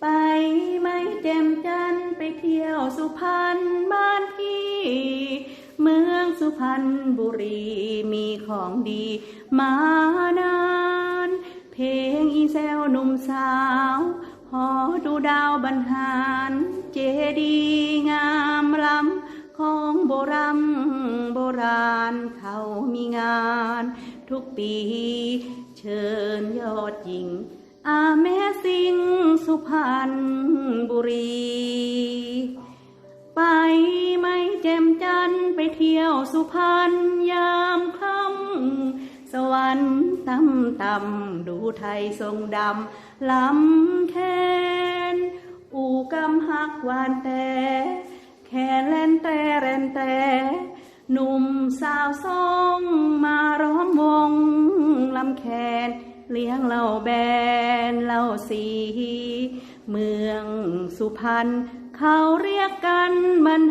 ไปไหมแจ่มจันทร์ไปเที่ยวสุพรรณบ้านพี่ เมืองสุพรรณบุรีมีของดีมานาน เพลงอีแซวหนุ่มสาวหอดูดาวบรรหารเจดีงามล้ำของโบรำโบราณเขามีงาน ทุกปี เชิญยอดหญิงอาแม่สิง สุพรรณบุรี ไปไหมแจ่มจันไปเที่ยวสุพรรณยามค่ำสวรรค์ต่ำต่ำดูไทยทรงดำลำแคนอูกำหักหวานแต่แค่แลนแต่แรนแต่หนุ่มสาวสองมาร้อมวง ลี้ยงเหล่าแบนเหล่าสีเมืองสุพรรณเขาเรียกกันบัน